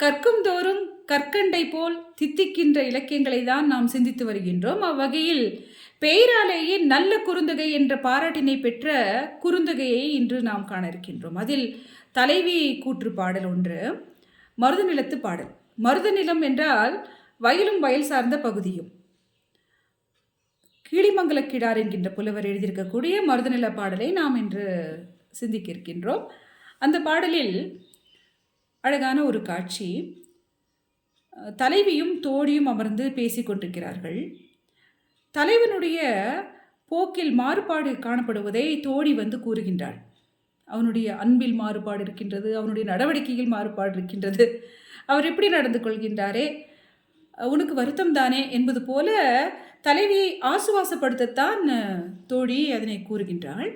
கற்கும் தோறும் கற்கண்டை போல் தித்திக்கின்ற இலக்கியங்களை தான் நாம் சிந்தித்து வருகின்றோம். அவ்வகையில் பெயராலேயே நல்ல குறுந்தகை என்ற பாராட்டினை பெற்ற குறுந்தகையை இன்று நாம் காண இருக்கின்றோம் அதில் தலைவி கூற்று பாடல் ஒன்று மருத நிலத்து பாடல். மருத நிலம் என்றால் வயலும் வயல் சார்ந்த பகுதியும். கீழிமங்கல கிடார் என்கின்ற புலவர் எழுதியிருக்கக்கூடிய மருதநில பாடலை நாம் இன்று சிந்திக்க இருக்கின்றோம் அந்த பாடலில் அழகான ஒரு காட்சி. தலைவியும் தோழியும் அமர்ந்து பேசிக் கொண்டிருக்கிறார்கள். தலைவனுடைய போக்கில் மாறுபாடு காணப்படுவதை தோழி வந்து கூறுகின்றாள். அவனுடைய அன்பில் மாறுபாடு இருக்கின்றது அவனுடைய நடவடிக்கையில் மாறுபாடு இருக்கின்றது. அவர் எப்படி நடந்து கொள்கின்றாரே? உனக்கு வருத்தம் தானே என்பது போல தலைவியை ஆசுவாசப்படுத்தத்தான் தோழி அதனை கூறுகின்றாள்.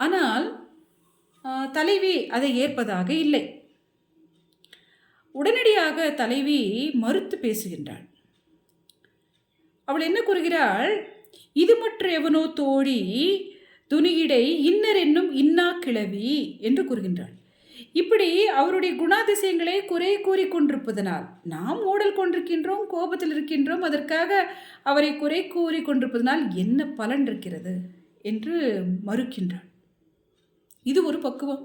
ஆனால் தலைவி அதை ஏற்பதாக இல்லை. உடனடியாக தலைவி மறுத்து பேசுகின்றாள். அவள் என்ன கூறுகிறாள்? இது மற்ற எவனோ தோழி துணியிடை இன்னர் என்னும் இன்னா கிளவி என்று கூறுகின்றாள். இப்படி அவருடைய குணாதிசயங்களை குறை கூறி கொண்டிருப்பதனால் நாம் ஓடல் கொண்டிருக்கின்றோம் கோபத்தில் இருக்கின்றோம் அதற்காக அவரை குறை கூறி கொண்டிருப்பதனால் என்ன பலன் இருக்கிறது? என்று மறுக்கின்றாள். இது ஒரு பக்குவம்.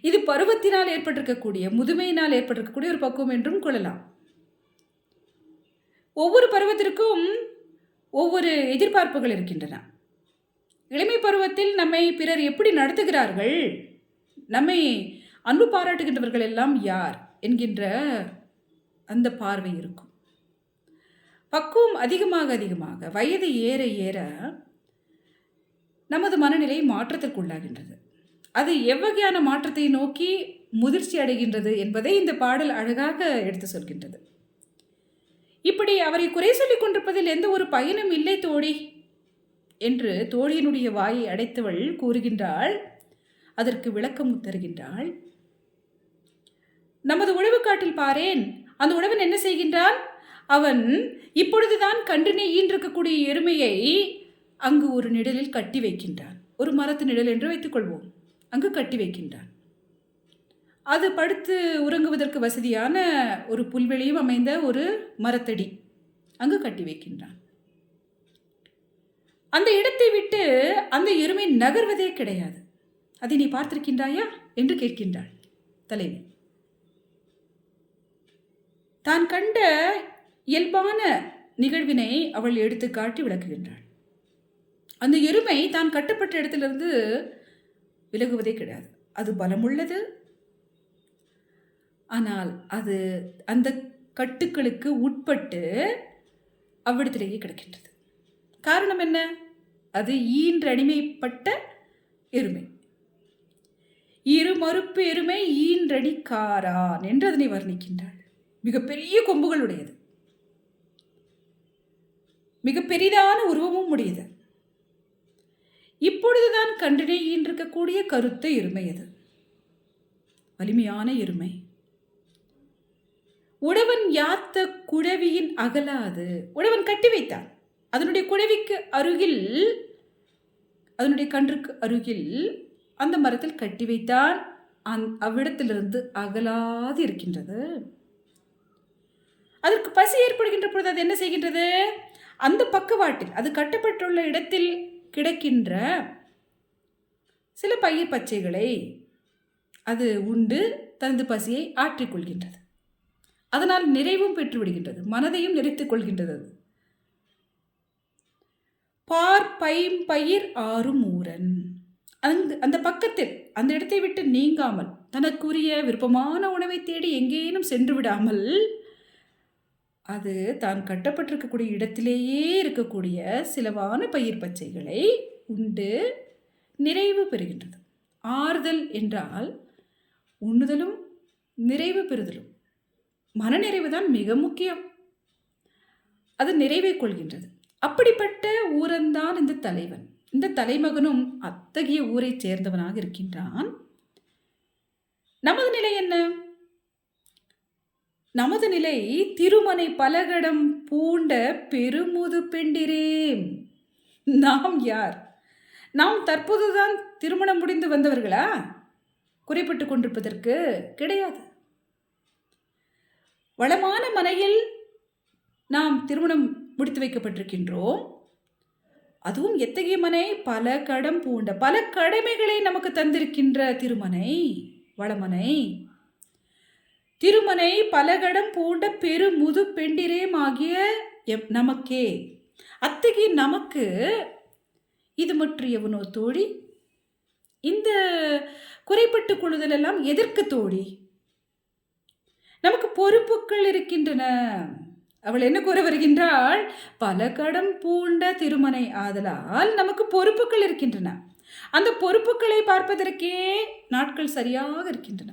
இது பருவத்தினால் ஏற்பட்டிருக்கக்கூடிய முதுமையினால் ஏற்பட்டிருக்கக்கூடிய ஒரு பக்குவம் என்றும் கொள்ளலாம். ஒவ்வொரு பருவத்திற்கும் ஒவ்வொரு எதிர்பார்ப்புகள் இருக்கின்றன. இளமை பருவத்தில் நம்மை பிறர் எப்படி நடத்துகிறார்கள்? நம்மை அன்பு பாராட்டுகின்றவர்கள் எல்லாம் யார்? என்கின்ற அந்த பார்வை இருக்கும். பக்குவம் அதிகமாக அதிகமாக வயது ஏற ஏற நமது மனநிலை மாற்றத்திற்குள்ளாகின்றது. அது எவ்வகையான மாற்றத்தை நோக்கி முதிர்ச்சி அடைகின்றது என்பதை இந்த பாடல் அழகாக எடுத்து சொல்கின்றது. இப்படி அவரை குறை சொல்லிக் கொண்டிருப்பதில் எந்த ஒரு பயனும் இல்லை தோழி என்று தோழியினுடைய வாயை அடைத்தவள் கூறுகின்றாள் அதற்கு விளக்கம் தருகின்றாள். நமது உழவு காட்டில் பாரேன் அந்த உழவன் என்ன செய்கின்றான்? அவன் இப்பொழுதுதான் கண்டினை ஈன்றிருக்கக்கூடிய எருமையை அங்கு ஒரு நிழலில் கட்டி வைக்கின்றான். ஒரு மரத்து நிழல் என்று வைத்துக்கொள்வோம் அங்கு கட்டி வைக்கின்றான். அது படுத்து உறங்குவதற்கு வசதியான ஒரு புல்வெளியும் அமைந்த ஒரு மரத்தடி அங்கு கட்டி வைக்கின்றான். அந்த இடத்தை விட்டு அந்த எருமை நகர்வதே கிடையாது. அதை நீ பார்த்திருக்கின்றாயா? என்று கேட்கின்றாள் தலைவி. தான் கண்ட இயல்பான நிகழ்வினை அவள் எடுத்து காட்டி விளக்குகின்றாள். அந்த எருமை தான் கட்டப்பட்ட இடத்திலிருந்து விலகுவதே கிடையாது. அது பலமுள்ளது. ஆனால் அது அந்த கட்டுக்களுக்கு உட்பட்டு அவ்விடத்திலேயே கிடக்கின்றது. காரணம் என்ன? அது ஈன்ற அடிமைப்பட்ட எருமை. இரு மறுப்பு எருமை ஈன்றடிக்காரான் என்று அதனை வர்ணிக்கின்றாள். மிகப்பெரிய கொம்புகளுடையது. மிக பெரிதான உருவமும் உடையது. இப்பொழுதுதான் கண்டினையின்றிருக்கக்கூடிய கருத்து இருமை எருமை அது. வலிமையான எருமை. உழவன் யாத்த குழவியின் அகலாது? உழவன் கட்டி வைத்தான். அதனுடைய குழவிக்கு அருகில் அதனுடைய கன்றுக்கு அருகில் அந்த மரத்தில் கட்டி வைத்தான். அந் அவ்விடத்திலிருந்து அகலாது இருக்கின்றது. அதற்கு பசி ஏற்படுகின்ற பொழுது அது என்ன செய்கின்றது? அந்த பக்கவாட்டில் அது கட்டப்பட்டுள்ள இடத்தில் கிடைக்கின்ற சில பயிர் பச்சைகளை அது உண்டு தனது பசியை ஆற்றிக்கொள்கின்றது அதனால் நிறைவும் பெற்றுவிடுகின்றது மனதையும் நிறைத்துக் கொள்கின்றது அது. பார் பைம் பயிர் ஆறும் ஊரன். அங்கு அந்த பக்கத்தில் அந்த இடத்தை விட்டு நீங்காமல் தனக்குரிய விருப்பமான உணவை தேடி எங்கேனும் சென்று விடாமல் அது தான் கட்டப்பட்டிருக்கக்கூடிய இடத்திலேயே இருக்கக்கூடிய சிலவான பயிர் பச்சைகளை உண்டு நிறைவு பெறுகின்றது. ஆறுதல் என்றால் உண்ணுதலும் நிறைவு பெறுதலும். மனநிறைவு தான் மிக முக்கியம். அது நிறைவை கொள்கின்றது. அப்படிப்பட்ட ஊரன்தான் இந்த தலைவன். இந்த தலைமகனும் அத்தகைய ஊரைச் சேர்ந்தவனாக இருக்கின்றான். நமது நிலை என்ன? நமது நிலை திருமனை பலகடம் பூண்ட பெருமுது பெண்டிரேம். நாம் யார்? நாம் தற்போதுதான் திருமணம் முடிந்து வந்தவர்களா? குறைப்பட்டு கொண்டிருப்பதற்கு கிடையாது. வளமான மனையில் நாம் திருமணம் முடித்து வைக்கப்பட்டிருக்கின்றோம். அதுவும் எத்தகைய மனை? பல கடம் பூண்ட பல கடமைகளை நமக்கு தந்திருக்கின்ற திருமனை வளமனை. திருமனை பலகடம் பூண்ட பெருமுது பெண்டிரேம் ஆகிய எம் நமக்கே. அத்தகைய நமக்கு இது மற்றும் எவனோ தோழி. இந்த குறைப்பட்டு கொள்ளுதல் எல்லாம் எதற்கு தோழி? நமக்கு பொறுப்புகள் இருக்கின்றன. அவள் என்ன கூற வருகின்றாள்? பல கடம் பூண்ட திருமனை ஆதலால் நமக்கு பொறுப்புகள் இருக்கின்றன. அந்த பொறுப்புகளை பார்ப்பதற்கே நாட்கள் சரியாக இருக்கின்றன.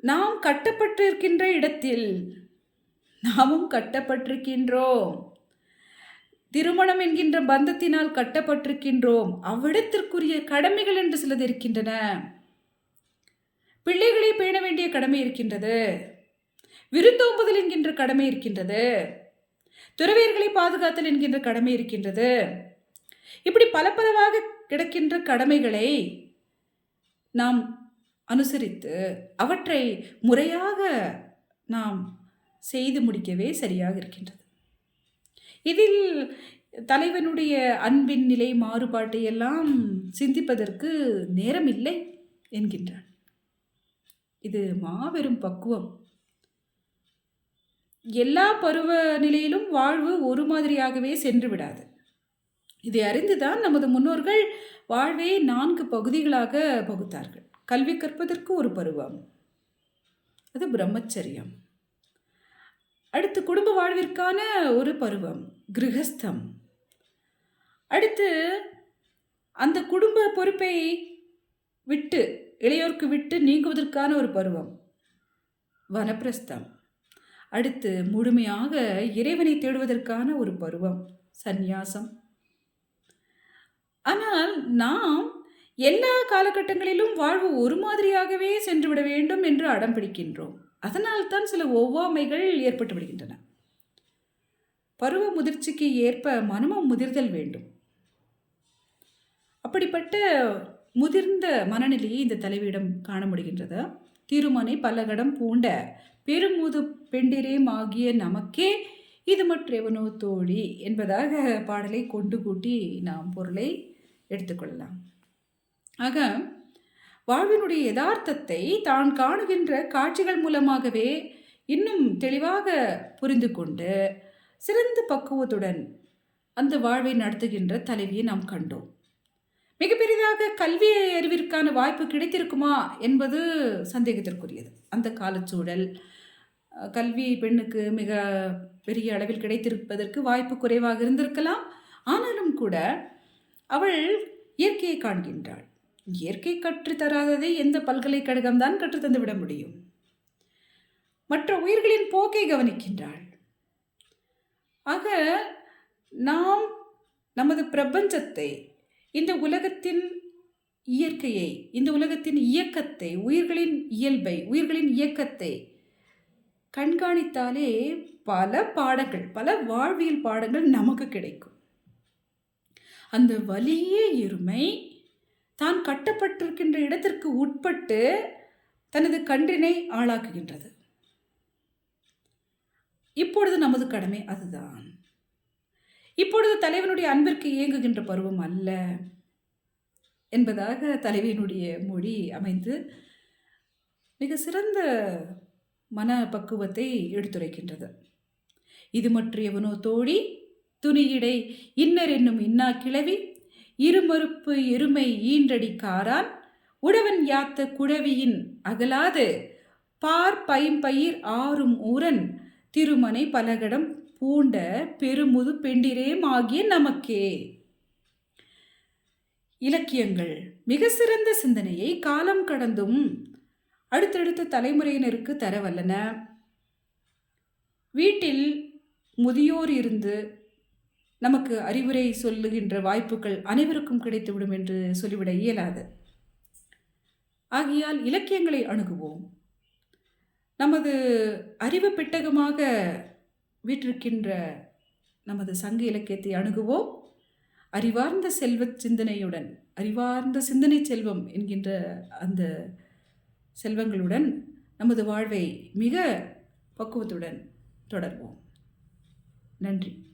நாம் கட்டப்பட்டிருக்கின்ற இடத்தில் நாமும் கட்டப்பட்டிருக்கின்றோம். திருமணம் என்கின்ற பந்தத்தினால் கட்டப்பட்டிருக்கின்றோம். அவ்விடத்திற்குரிய கடமைகள் என்று சிலது இருக்கின்றன. பிள்ளைகளை பேண வேண்டிய கடமை இருக்கின்றது. விருந்தோம்புதல் என்கின்ற கடமை இருக்கின்றது. துறவியர்களை பாதுகாத்தல் என்கின்ற கடமை இருக்கின்றது. இப்படி பல பலவாக கிடக்கின்ற கடமைகளை நாம் அனுசரித்து அவற்றை முறையாக நாம் செய்து முடிக்கவே சரியாக இருக்கின்றது. இதில் தலைவனுடைய அன்பின் நிலை மாறுபாட்டை எல்லாம் சிந்திப்பதற்கு நேரம் இல்லை என்கின்றான். இது மாபெரும் பக்குவம். எல்லா பருவ நிலையிலும் வாழ்வு ஒரு மாதிரியாகவே சென்று விடாது. இதை அறிந்துதான் நமது முன்னோர்கள் வாழ்வை நான்கு பகுதிகளாக பகுத்தார்கள். கல்வி கற்பதற்கு ஒரு பருவம். அது பிரம்மச்சரியம். அடுத்து குடும்ப வாழ்விற்கான ஒரு பருவம் கிரகஸ்தம். அடுத்து அந்த குடும்ப பொறுப்பை விட்டு இளையோருக்கு விட்டு நீங்குவதற்கான ஒரு பருவம் வனப்பிரஸ்தம். அடுத்து முழுமையாக இறைவனை தேடுவதற்கான ஒரு பருவம் சந்நியாசம். ஆனால் நாம் எல்லா காலகட்டங்களிலும் வாழ்வு ஒரு மாதிரியாகவே சென்றுவிட வேண்டும் என்று அடம் பிடிக்கின்றோம். அதனால்தான் சில ஒவ்வாமைகள் ஏற்பட்டு விடுகின்றன. பருவ முதிர்ச்சிக்கு ஏற்ப மனமும் முதிர்தல் வேண்டும். அப்படிப்பட்ட முதிர்ந்த மனநிலையை இந்த தலைவியிடம் காண முடிகின்றது. திருமனை பல்லகடம் பூண்ட பெருமுது பெண்டிரேம் ஆகிய நமக்கே இது மற்றெவனோ தோழி என்பதாக பாடலை கொண்டு கூட்டி நாம் பொருளை எடுத்துக்கொள்ளலாம் ஆக வாழ்வினுடைய யதார்த்தத்தை தான் காணுகின்ற காட்சிகள் மூலமாகவே இன்னும் தெளிவாக புரிந்து கொண்டு சிறந்த பக்குவத்துடன் அந்த வாழ்வை நடத்துகின்ற தலைவியை நாம் கண்டோம். மிக பெரிதாக கல்வி அறிவிற்கான வாய்ப்பு கிடைத்திருக்குமா என்பது சந்தேகத்திற்குரியது. அந்த காலச்சூழல் கல்வி பெண்ணுக்கு மிக பெரிய அளவில் கிடைத்திருப்பதற்கு வாய்ப்பு குறைவாக இருந்திருக்கலாம். ஆனாலும் கூட அவள் இயற்கையை காண்கின்றாள். இயற்கை கற்றுத்தராததை எந்த பல்கலைக்கழகம்தான் கற்றுத்தந்து விட முடியும். மற்ற உயிர்களின் போக்கை கவனிக்கின்றாள். ஆக நாம் நமது பிரபஞ்சத்தை இந்த உலகத்தின் இயற்கையை இந்த உலகத்தின் இயக்கத்தை உயிர்களின் இயல்பை உயிர்களின் இயக்கத்தை கண்காணித்தாலே பல பாடங்கள் பல வாழ்வியல் பாடங்கள் நமக்கு கிடைக்கும். அந்த வலிய எருமை தான் கட்டப்பட்டிருக்கின்ற இடத்திற்கு உட்பட்டு தனது கன்றினை ஆளாக்குகின்றது. இப்பொழுது நமது கடமை அதுதான். இப்பொழுது தலைவனுடைய அன்பிற்கு இயங்குகின்ற பருவம் அல்ல என்பதாக தலைவியினுடைய மொழி அமைந்து மிக சிறந்த மன பக்குவத்தை எடுத்துரைக்கின்றது. இது மற்றையவனோ தோழி துணியிடை இன்னர் என்னும் இன்னா கிளவி இருமறுப்பு எருமை ஈன்றடி காரான் உழவன் யாத்த குழவியின் அகலாது பார் பைம்பயிர் ஆறும் ஊரன் திருமனை பலகடம் பூண்ட பெருமுது பெண்டிரேம் ஆகிய நமக்கே. இலக்கியங்கள் மிக சிறந்த சிந்தனையை காலம் கடந்தும் அடுத்தடுத்த தலைமுறையினருக்கு தரவல்லன வீட்டில் முதியோர் இருந்து நமக்கு அறிவுரை சொல்லுகின்ற வாய்ப்புகள் அனைவருக்கும் கிடைத்துவிடும் என்று சொல்லிவிட இயலாது. ஆகையால் இலக்கியங்களை அணுகுவோம். நமது அறிவு பெட்டகமாக வீற்றிருக்கின்ற நமது சங்க இலக்கியத்தை அணுகுவோம். அறிவார்ந்த செல்வ சிந்தனையுடன் அறிவார்ந்த சிந்தனை செல்வம் என்கின்ற அந்த செல்வங்களுடன் நமது வாழ்வை மிக பக்குவத்துடன் தொடர்வோம். நன்றி.